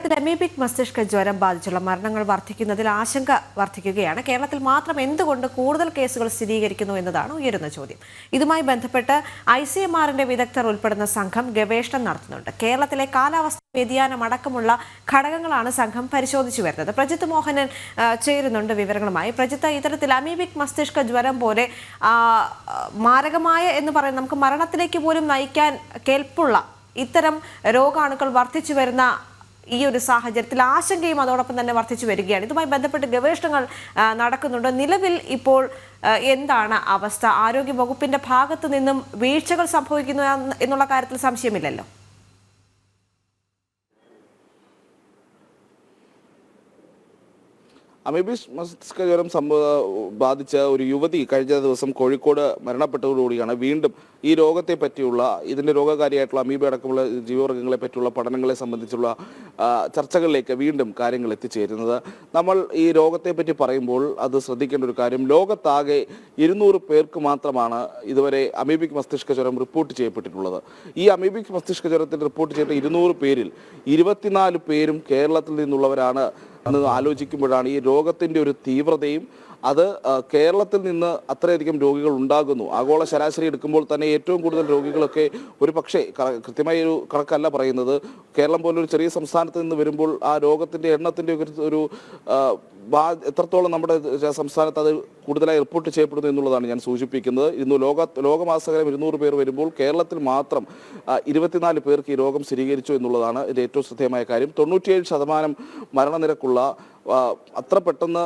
കേരളത്തിൽ അമീബിക് മസ്തിഷ്ക ജ്വരം ബാധിച്ചുള്ള മരണങ്ങൾ വർദ്ധിക്കുന്നതിൽ ആശങ്ക വർദ്ധിക്കുകയാണ്. കേരളത്തിൽ മാത്രം എന്തുകൊണ്ട് കൂടുതൽ കേസുകൾ സ്ഥിരീകരിക്കുന്നു എന്നതാണ് ഉയരുന്ന ചോദ്യം. ഇതുമായി ബന്ധപ്പെട്ട് ഐ സി എം ആറിന്റെ വിദഗ്ധർ ഉൾപ്പെടുന്ന സംഘം ഗവേഷണം നടത്തുന്നുണ്ട്. കേരളത്തിലെ കാലാവസ്ഥ വ്യതിയാനം അടക്കമുള്ള ഘടകങ്ങളാണ് സംഘം പരിശോധിച്ചു വരുന്നത്. പ്രജിത്ത് മോഹനൻ ചേരുന്നുണ്ട് വിവരങ്ങളുമായി. പ്രജിത്ത് ഇത്തരത്തിൽ അമീബിക് മസ്തിഷ്ക ജ്വരം പോലെ മാരകമായ എന്ന് പറയുന്ന നമുക്ക് മരണത്തിലേക്ക് പോലും നയിക്കാൻ കേൾപ്പുള്ള ഇത്തരം രോഗാണുക്കൾ വർദ്ധിച്ചു വരുന്ന ഈ ഒരു സാഹചര്യത്തിൽ ആശങ്കയും അതോടൊപ്പം തന്നെ വർദ്ധിച്ചു വരികയാണ്. ഇതുമായി ബന്ധപ്പെട്ട് ഗവേഷണങ്ങൾ നടക്കുന്നുണ്ട്. നിലവിൽ ഇപ്പോൾ എന്താണ് അവസ്ഥ? ആരോഗ്യ വകുപ്പിന്റെ ഭാഗത്തു നിന്നും വീഴ്ചകൾ സംഭവിക്കുന്നു എന്നുള്ള കാര്യത്തിൽ സംശയമില്ലല്ലോ? അമീബിസ് മസ്തിഷ്കജ്വരം സംഭവ ബാധിച്ച ഒരു യുവതി കഴിഞ്ഞ ദിവസം കോഴിക്കോട് മരണപ്പെട്ടതോടുകൂടിയാണ് വീണ്ടും ഈ രോഗത്തെ പറ്റിയുള്ള ഇതിന്റെ രോഗകാരിയായിട്ടുള്ള അമീബ അടക്കമുള്ള ജീവവർഗങ്ങളെ പറ്റിയുള്ള പഠനങ്ങളെ സംബന്ധിച്ചുള്ള ചർച്ചകളിലേക്ക് വീണ്ടും കാര്യങ്ങൾ എത്തിച്ചേരുന്നത്. നമ്മൾ ഈ രോഗത്തെ പറ്റി പറയുമ്പോൾ അത് ശ്രദ്ധിക്കേണ്ട ഒരു കാര്യം ലോകത്താകെ ഇരുന്നൂറ് പേർക്ക് മാത്രമാണ് ഇതുവരെ അമീബിക് മസ്തിഷ്ക ജ്വരം റിപ്പോർട്ട് ചെയ്യപ്പെട്ടിട്ടുള്ളത്. ഈ അമീബിക് മസ്തിഷ്ക ജ്വരത്തിൽ റിപ്പോർട്ട് ചെയ്ത ഇരുന്നൂറ് പേരിൽ ഇരുപത്തിനാല് പേരും കേരളത്തിൽ നിന്നുള്ളവരാണ് എന്ന് ആലോചിക്കുമ്പോഴാണ് ഈ രോഗത്തിന്റെ ഒരു തീവ്രതയും അത് കേരളത്തിൽ നിന്ന് അത്രയധികം രോഗികൾ ഉണ്ടാകുന്നു. ആഗോള ശരാശരി എടുക്കുമ്പോൾ തന്നെ ഏറ്റവും കൂടുതൽ രോഗികളൊക്കെ ഒരു പക്ഷേ കൃത്യമായ ഒരു കണക്കല്ല പറയുന്നത്. കേരളം പോലൊരു ചെറിയ സംസ്ഥാനത്ത് നിന്ന് വരുമ്പോൾ ആ രോഗത്തിന്റെ എണ്ണത്തിന്റെ ഒരു എത്രത്തോളം നമ്മുടെ സംസ്ഥാനത്ത് അത് കൂടുതലായി റിപ്പോർട്ട് ചെയ്യപ്പെടുന്നു എന്നുള്ളതാണ് ഞാൻ സൂചിപ്പിക്കുന്നത്. ഇന്ന് ലോക ലോകമാസകരം ഇരുന്നൂറ് പേർ വരുമ്പോൾ കേരളത്തിൽ മാത്രം ഇരുപത്തിനാല് പേർക്ക് ഈ രോഗം സ്ഥിരീകരിച്ചു എന്നുള്ളതാണ് ഏറ്റവും ശ്രദ്ധേയമായ കാര്യം. തൊണ്ണൂറ്റിയേഴ് ശതമാനം മരണനിരക്കുള്ള അത്ര പെട്ടെന്ന്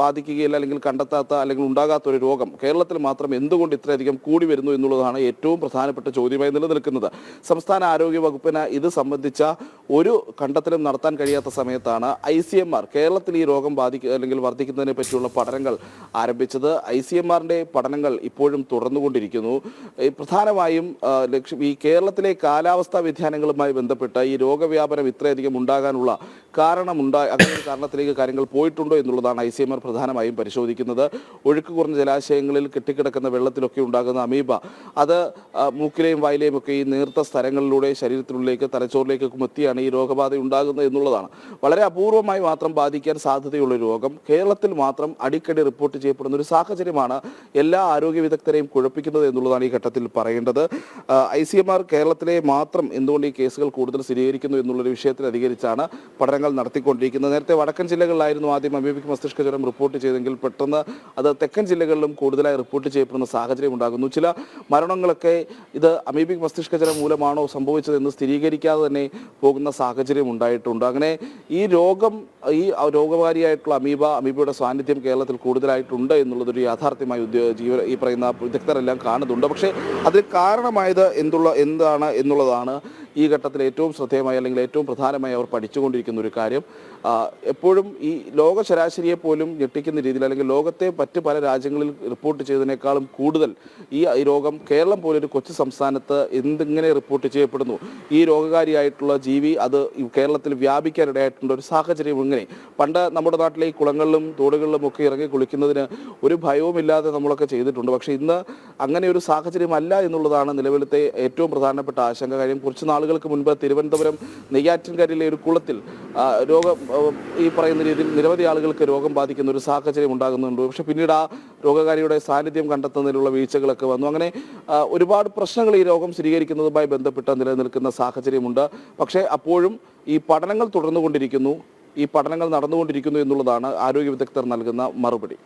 ബാധിക്കുകയില്ല അല്ലെങ്കിൽ കണ്ടെത്താത്ത അല്ലെങ്കിൽ ഉണ്ടാകാത്ത ഒരു രോഗം കേരളത്തിൽ മാത്രം എന്തുകൊണ്ട് ഇത്രയധികം കൂടി വരുന്നു എന്നുള്ളതാണ് ഏറ്റവും പ്രധാനപ്പെട്ട ചോദ്യമായി നിലനിൽക്കുന്നത്. സംസ്ഥാന ആരോഗ്യ വകുപ്പിന് ഇത് സംബന്ധിച്ച ഒരു കണ്ടെത്തലും നടത്താൻ കഴിയാത്ത സമയത്താണ് ഐ സി എം ആർ കേരളത്തിൽ ഈ രോഗം ബാധിക്കുക അല്ലെങ്കിൽ വർദ്ധിക്കുന്നതിനെ പറ്റിയുള്ള പഠനങ്ങൾ ആരംഭിച്ചത്. ഐ സി എം ആറിന്റെ പഠനങ്ങൾ ഇപ്പോഴും തുടർന്നുകൊണ്ടിരിക്കുന്നു. പ്രധാനമായും ലക്ഷ്യം ഈ കേരളത്തിലെ കാലാവസ്ഥാ വ്യതിയാനങ്ങളുമായി ബന്ധപ്പെട്ട ഈ രോഗവ്യാപനം ഇത്രയധികം ഉണ്ടാകാനുള്ള കാരണമുണ്ടാ അങ്ങനെ കാരണത്തിലേക്ക് കാര്യങ്ങൾ പോയിട്ടുണ്ടോ എന്നുള്ളതാണ് ഐ സി എം ആർ പ്രധാനമായും പരിശോധിക്കുന്നത്. ഒഴുക്ക് കുറഞ്ഞ ജലാശയങ്ങളിൽ കെട്ടിക്കിടക്കുന്ന വെള്ളത്തിലൊക്കെ ഉണ്ടാകുന്ന അമീബ അത് മൂക്കിലെയും വായിലെയും ഒക്കെ ഈ നീർത്ത സ്ഥലങ്ങളിലൂടെ ശരീരത്തിനുള്ളിലേക്ക് തലച്ചോറിലേക്കൊക്കെ എത്തിയാണ് ഈ രോഗബാധ ഉണ്ടാകുന്നത് എന്നുള്ളതാണ്. വളരെ അപൂർവമായി മാത്രം ബാധിക്കാൻ സാധ്യതയുള്ള രോഗം കേരളത്തിൽ മാത്രം അടിക്കടി റിപ്പോർട്ട് ചെയ്യപ്പെടുന്ന ഒരു സാഹചര്യമാണ് എല്ലാ ആരോഗ്യ വിദഗ്ധരെയും കുഴപ്പിക്കുന്നത് എന്നുള്ളതാണ് ഈ ഘട്ടത്തിൽ പറയേണ്ടത്. ഐ സി എം ആർ കേരളത്തിലെ മാത്രം എന്തുകൊണ്ട് ഈ കേസുകൾ കൂടുതൽ സ്ഥിരീകരിക്കുന്നു എന്നുള്ളൊരു വിഷയത്തിൽ അധികരിച്ചാണ് പഠനങ്ങൾ നടത്തിക്കൊണ്ടിരിക്കുന്നത്. നേരത്തെ വടക്കൻ ജില്ലകളിലായിരുന്നു ആദ്യം അമീബിക് മസ്തിഷ്ക ജ്വരം റിപ്പോർട്ട് ചെയ്തെങ്കിൽ പെട്ടെന്ന് അത് തെക്കൻ ജില്ലകളിലും കൂടുതലായി റിപ്പോർട്ട് ചെയ്യപ്പെടുന്ന സാഹചര്യം ഉണ്ടാകുന്നു. ചില മരണങ്ങളൊക്കെ ഇത് അമീബിക് മസ്തിഷ്ക ജ്വരം മൂലമാണോ സംഭവിച്ചതെന്ന് സ്ഥിരീകരിക്കാതെ തന്നെ പോകുന്ന സാഹചര്യം ഉണ്ടായിട്ടുണ്ട്. അങ്ങനെ ഈ രോഗം ഈ രോഗകാരിയായിട്ടുള്ള അമീബ അമീബയുടെ സാന്നിധ്യം കേരളത്തിൽ കൂടുതലായിട്ടുണ്ട് എന്നുള്ളതൊരു യാഥാർത്ഥ്യമായി ജീവ ഈ പറയുന്ന വിദഗ്ധരെല്ലാം കാണുന്നുണ്ട്. പക്ഷേ അതിന് കാരണമായത് എന്തുള്ള എന്താണ് എന്നുള്ളതാണ് ഈ ഘട്ടത്തിൽ ഏറ്റവും ശ്രദ്ധേയമായി അല്ലെങ്കിൽ ഏറ്റവും പ്രധാനമായി അവർ പഠിച്ചുകൊണ്ടിരിക്കുന്ന ഒരു കാര്യം എപ്പോഴും ഈ ലോക ശരാശരിയെ പോലും ഞെട്ടിക്കുന്ന രീതിയിൽ അല്ലെങ്കിൽ ലോകത്തെ മറ്റ് പല രാജ്യങ്ങളിൽ റിപ്പോർട്ട് ചെയ്തതിനേക്കാളും കൂടുതൽ ഈ രോഗം കേരളം പോലൊരു കൊച്ചു സംസ്ഥാനത്ത് എന്തിങ്ങനെ റിപ്പോർട്ട് ചെയ്യപ്പെടുന്നു? ഈ രോഗകാരിയായിട്ടുള്ള ജീവി അത് കേരളത്തിൽ വ്യാപിക്കാനിടയായിട്ടുള്ള ഒരു സാഹചര്യം ഇങ്ങനെ. പണ്ട് നമ്മുടെ നാട്ടിലെ ഈ കുളങ്ങളിലും തോടുകളിലും ഒക്കെ ഇറങ്ങി കുളിക്കുന്നതിന് ഒരു ഭയവുമില്ലാതെ നമ്മളൊക്കെ ചെയ്തിട്ടുണ്ട്. പക്ഷേ ഇന്ന് അങ്ങനെ ഒരു സാഹചര്യമല്ല എന്നുള്ളതാണ് നിലവിലത്തെ ഏറ്റവും പ്രധാനപ്പെട്ട ആശങ്ക കാര്യം. കുറച്ച് നാളുകൾക്ക് മുൻപ് തിരുവനന്തപുരം നെയ്യാറ്റിൻകരയിലെ ഒരു കുളത്തിൽ രോഗം ഈ പറയുന്ന രീതിയിൽ നിരവധി ആളുകൾക്ക് രോഗം ബാധിക്കുന്ന ഒരു സാഹചര്യം ഉണ്ടാകുന്നുണ്ട്. പക്ഷെ പിന്നീട് ആ രോഗകാരിയുടെ സാന്നിധ്യം കണ്ടെത്തുന്നതിലുള്ള വീഴ്ചകളൊക്കെ വന്നു. അങ്ങനെ ഒരുപാട് പ്രശ്നങ്ങൾ ഈ രോഗം സ്ഥിരീകരിക്കുന്നതുമായി ബന്ധപ്പെട്ട് നിലനിൽക്കുന്ന സാഹചര്യമുണ്ട്. പക്ഷേ അപ്പോഴും ഈ പഠനങ്ങൾ തുടർന്നുകൊണ്ടിരിക്കുന്നു. ഈ പഠനങ്ങൾ നടന്നുകൊണ്ടിരിക്കുന്നു എന്നുള്ളതാണ് ആരോഗ്യ വിദഗ്ധർ നൽകുന്ന മറുപടി.